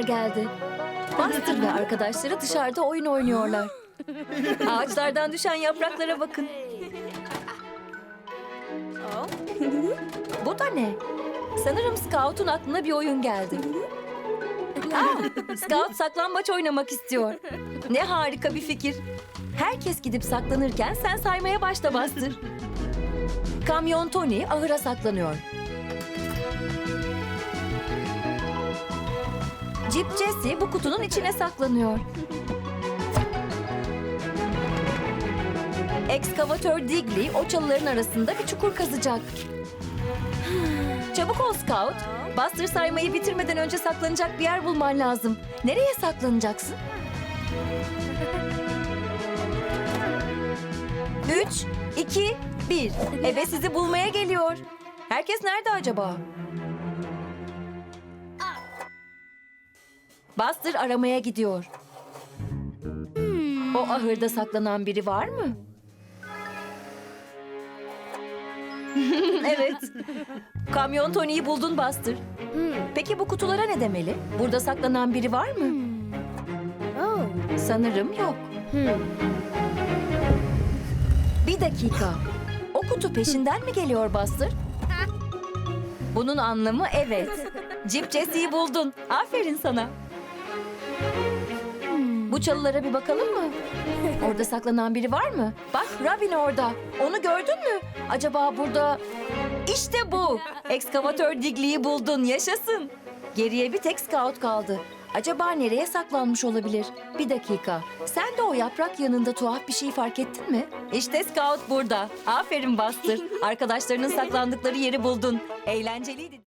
geldi. Buster ve arkadaşları dışarıda oyun oynuyorlar. Ağaçlardan düşen yapraklara bakın. Bu da ne? Sanırım Scout'un aklına bir oyun geldi. Aa, Scout saklambaç oynamak istiyor. Ne harika bir fikir. Herkes gidip saklanırken sen saymaya başla Buster. Kamyon Tony ahıra saklanıyor. Jeep Jesse bu kutunun içine saklanıyor. Ekskavatör Digley o çalıların arasında bir çukur kazacak. Çabuk ol Scout. Buster saymayı bitirmeden önce saklanacak bir yer bulman lazım. Nereye saklanacaksın? Üç, iki, bir. Ebe sizi bulmaya geliyor. Herkes nerede acaba? Buster aramaya gidiyor. O ahırda saklanan biri var mı? evet. Kamyon Tony'yi buldun Buster. Peki bu kutulara ne demeli? Burada saklanan biri var mı? Sanırım yok. Bir dakika. O kutu peşinden mi geliyor Buster? Bunun anlamı evet. Jeep Jesse'yi buldun. Aferin sana. Bu çalılara bir bakalım mı? Orada saklanan biri var mı? Bak Robin orada. Onu gördün mü? Acaba burada... İşte bu. Ekskavatör Digley'i buldun. Yaşasın. Geriye bir tek Scout kaldı. Acaba nereye saklanmış olabilir? Bir dakika. Sen de o yaprak yanında tuhaf bir şey fark ettin mi? İşte Scout burada. Aferin Buster. Arkadaşlarının saklandıkları yeri buldun. Eğlenceliydi.